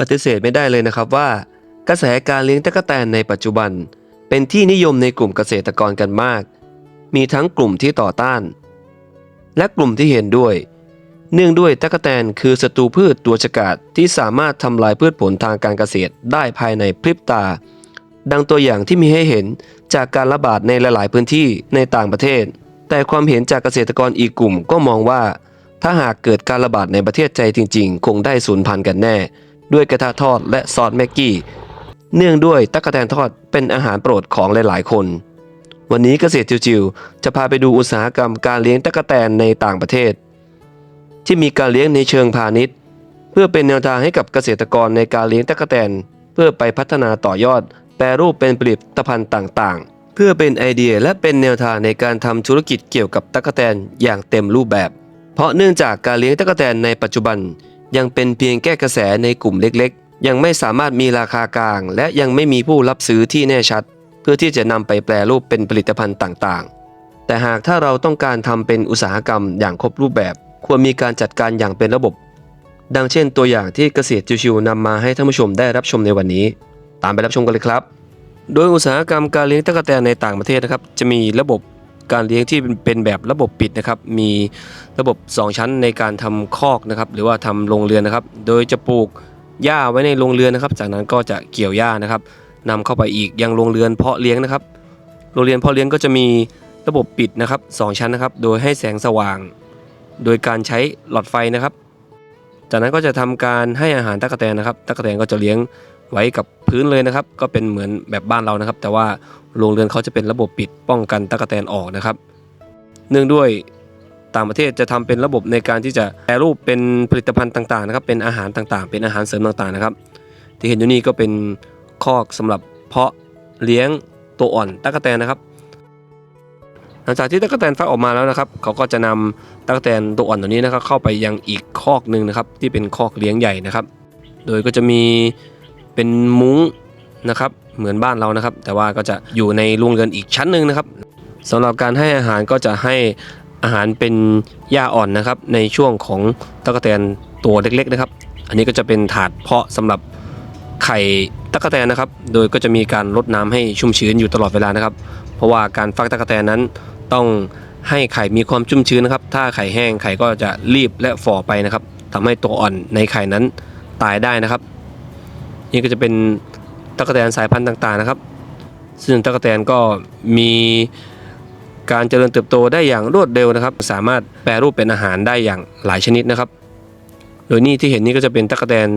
ปฏิเสธไม่ได้เลยนะครับว่า กระแสการเลี้ยงตั๊กแตนในปัจจุบัน เป็นที่นิยมในกลุ่มเกษตรกรกันมาก มีทั้งกลุ่มที่ต่อต้าน และกลุ่มที่เห็นด้วย เนื่องด้วยตั๊กแตนคือศัตรูพืชตัวฉกาจที่สามารถทำลายพืชผลทางการเกษตรได้ภายในพริบตา ดังตัวอย่างที่มีให้เห็นจากการระบาดในหลาย ๆ พื้นที่ในต่างประเทศ แต่ความเห็นจากเกษตรกรอีกกลุ่มก็มองว่า ถ้าหากเกิดการระบาดในประเทศใจจริง ๆ คงได้สูญพันธุ์กันแน่ ด้วยกระทะทอดและซอสแม็กกี้ เนื่องด้วยตั๊กแตนทอดเป็นอาหารโปรดของหลายๆ คน วันนี้เกษตรจิวๆจะพาไปดูอุตสาหกรรมการเลี้ยงตั๊กแตนในต่างประเทศ ที่มีการเลี้ยงในเชิงพาณิชย์ เพื่อเป็นแนวทางให้กับเกษตรกรในการเลี้ยงตั๊กแตนเพื่อไปพัฒนาต่อยอด แปรรูปเป็นผลิตภัณฑ์ต่างๆ เพื่อเป็นไอเดียและเป็นแนวทางในการทำธุรกิจเกี่ยวกับตั๊กแตนอย่างเต็มรูปแบบ เพราะเนื่องจากการเลี้ยงตั๊กแตนในปัจจุบัน ยังเป็นเพียงแก้กระแสในกลุ่มเล็กๆ ยังไม่สามารถมีราคากลาง และยังไม่มีผู้รับซื้อที่แน่ชัด เพื่อที่จะนำไปแปรรูปเป็นผลิตภัณฑ์ต่างๆ แต่หากถ้าเราต้องการทำเป็นอุตสาหกรรมอย่างครบรูปแบบ ควรมีการจัดการอย่างเป็นระบบ ดังเช่นตัวอย่างที่เกษตรจิวๆนำมาให้ท่านผู้ชมได้รับชมในวันนี้ ตามไปรับชมกันเลยครับ โดยอุตสาหกรรมการเลี้ยงตั๊กแตนในต่างประเทศนะครับจะมีระบบ การเลี้ยงที่เป็นแบบระบบปิดนะครับ มีระบบ 2 ชั้นในการทำคอกนะครับ หรือว่าทำโรงเรือนนะครับ โดยจะปลูกหญ้าไว้ในโรงเรือนนะครับ จากนั้นก็จะเกี่ยวหญ้านะครับนำเข้าไปอีกยังโรงเรือนเพาะเลี้ยงนะครับ โรงเรือนเพาะเลี้ยงก็จะมีระบบปิดนะครับสองชั้นนะครับ โดยให้แสงสว่าง โดยการใช้หลอดไฟนะครับ จากนั้นก็จะทำการให้อาหารตั๊กแตนนะครับตั๊กแตนก็จะเลี้ยง ไว้กับพื้นเลยนะครับ ก็เป็นเหมือนแบบบ้านเรานะครับ แต่ว่าโรงเรือนเขาจะเป็นระบบปิดป้องกันตั๊กแตนออกนะครับ เนื่องด้วยต่างประเทศจะทำเป็นระบบในการที่จะแปรรูปเป็นผลิตภัณฑ์ต่างๆนะครับ เป็นอาหารต่างๆ เป็นอาหารเสริมต่างๆนะครับ ที่เห็นอยู่นี่ก็เป็นคอกสำหรับเพาะเลี้ยงตัวอ่อนตั๊กแตนนะครับ หลังจากที่ตั๊กแตนฟักออกมาแล้วนะครับ เขาก็จะนำตั๊กแตนตัวอ่อนตัวนี้นะครับ เข้าไปยังอีกคอกหนึ่งนะครับ ที่เป็นคอกเลี้ยงใหญ่นะครับ โดยก็จะมี เป็นมุ้งนะครับเหมือนบ้านเรานะครับ แต่ว่าก็จะอยู่ในโรงเรือนอีกชั้นหนึ่งนะครับสำหรับการให้อาหารก็จะให้อาหารเป็นหญ้าอ่อนนะครับ ในช่วงของตั๊กแตนตัวเล็กๆนะครับ อันนี้ก็จะเป็นถาดเพาะสำหรับไข่ตั๊กแตนนะครับ โดยก็จะมีการรดน้ำให้ชุ่มชื้นอยู่ตลอดเวลานะครับ เพราะว่าการฟักตั๊กแตนนั้นต้องให้ไข่มีความชุ่มชื้นนะครับ ถ้าไข่แห้งไข่ก็จะรีบและฝ่อไปนะครับทำให้ตัวอ่อนในไข่นั้นตายได้นะครับ นี่ก็จะเป็นตักแตนสายพันธุ์ต่างๆนะครับ ซึ่งตักแตนก็มีการเจริญเติบโตได้อย่างรวดเร็วนะครับ สามารถแปรรูปเป็นอาหารได้อย่างหลายชนิดนะครับ โดยนี่ที่เห็นนี่ก็จะเป็นตักแตน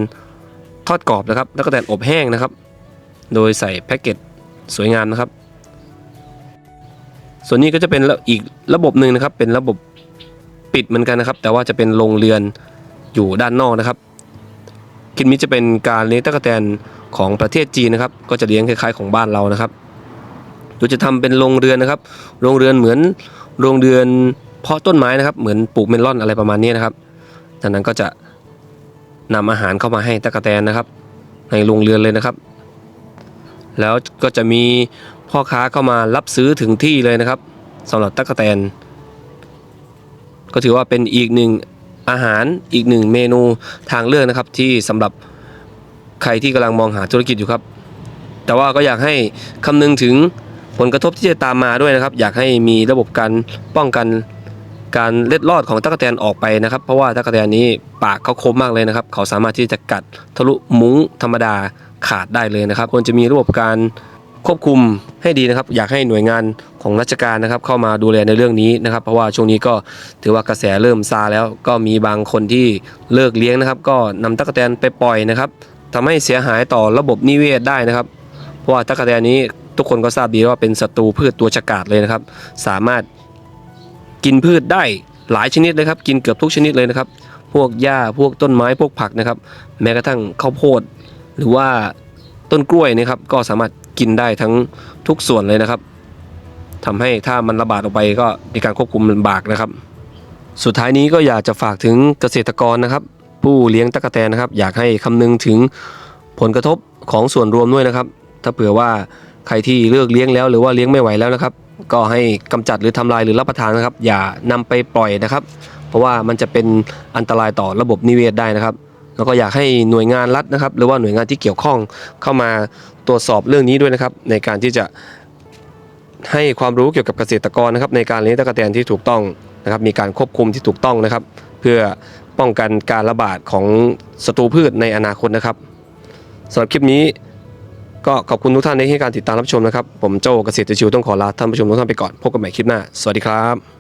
ทอดกรอบนะครับตักแตนอบแห้งนะครับ โดยใส่แพ็กเกจสวยงามนะครับ ส่วนนี้ก็จะเป็นอีกระบบหนึ่งนะครับ เป็นระบบปิดเหมือนกันนะครับ แต่ว่าจะเป็นโรงเรือนอยู่ด้านนอกนะครับ คินี้จะเป็นการเลี้ยงตั๊กแตนของประเทศจีนนะครับ ก็จะเลี้ยงคล้ายๆของบ้านเรานะครับโดยจะทำเป็นโรงเรือนนะครับ โรงเรือนเหมือนโรงเรือนเพาะต้นไม้นะครับ เหมือนปลูกเมลอนอะไรประมาณนี้นะครับ จากนั้นก็จะนำอาหารเข้ามาให้ตั๊กแตนนะครับ ในโรงเรือนเลยนะครับ แล้วก็จะมีพ่อค้าเข้ามารับซื้อถึงที่เลยนะครับสำหรับตั๊กแตนก็ถือว่าเป็นอีกหนึ่ง อาหารอีกหนึ่งเมนูทางเลือกนะครับที่สำหรับใครที่กำลังมองหาธุรกิจอยู่ครับ แต่ว่าก็อยากให้คำนึงถึงผลกระทบที่จะตามมาด้วยนะครับ อยากให้มีระบบการป้องกันการเล็ดลอดของตั๊กแตนออกไปนะครับ เพราะว่าตั๊กแตนนี้ปากเขาคมมากเลยนะครับ เขาสามารถที่จะกัดทะลุมุ้งธรรมดาขาดได้เลยนะครับควรจะมีระบบการ ควบคุมให้ดีนะครับ อยากให้หน่วยงานของราชการนะครับ เข้ามาดูแลในเรื่องนี้นะครับ เพราะว่าช่วงนี้ก็ถือว่ากระแสเริ่มซาแล้ว ก็มีบางคนที่เลิกเลี้ยงนะครับ ก็นำตั๊กแตนไปปล่อยนะครับทำให้เสียหายต่อระบบนิเวศได้นะครับ เพราะว่าตั๊กแตนนี้ทุกคนก็ทราบดีว่าเป็นศัตรูพืชตัวฉกาจเลยนะครับ สามารถกินพืชได้หลายชนิดเลยครับ กินเกือบทุกชนิดเลยนะครับ พวกหญ้าพวกต้นไม้พวกผักนะครับ แม้กระทั่งข้าวโพด หรือว่า ต้นกล้วยนะครับก็สามารถกินได้ทั้งทุกส่วนเลยนะครับทำให้ถ้ามันระบาดออกไปก็มีการควบคุมลำบากนะครับ สุดท้ายนี้ก็อยากจะฝากถึงเกษตรกรนะครับ ผู้เลี้ยงตั๊กแตนนะครับ อยากให้คำนึงถึงผลกระทบของส่วนรวมด้วยนะครับ ถ้าเผื่อว่าใครที่เลิกเลี้ยงแล้วหรือว่าเลี้ยงไม่ไหวแล้วนะครับ ก็ให้กำจัดหรือทำลายหรือรับประทานนะครับ อย่านำไปปล่อยนะครับ เพราะว่ามันจะเป็นอันตรายต่อระบบนิเวศได้นะครับ แล้วก็อยากให้หน่วยงานรัฐนะครับ หรือว่าหน่วยงานที่เกี่ยวข้องเข้ามาตรวจสอบเรื่องนี้ด้วยนะครับ ในการที่จะให้ความรู้เกี่ยวกับเกษตรกรนะครับ ในการเลี้ยงตะกแตนที่ถูกต้องนะครับ มีการควบคุมที่ถูกต้องนะครับ เพื่อป้องกันการระบาดของศัตรูพืชในอนาคตนะครับสำหรับคลิปนี้ก็ขอบคุณทุกท่านที่ให้การติดตามรับชมนะครับ ผมโจเกษตรชิวต้องขอลาท่านผู้ชมทุกท่านไปก่อนพบกันใหม่คลิปหน้า สวัสดีครับ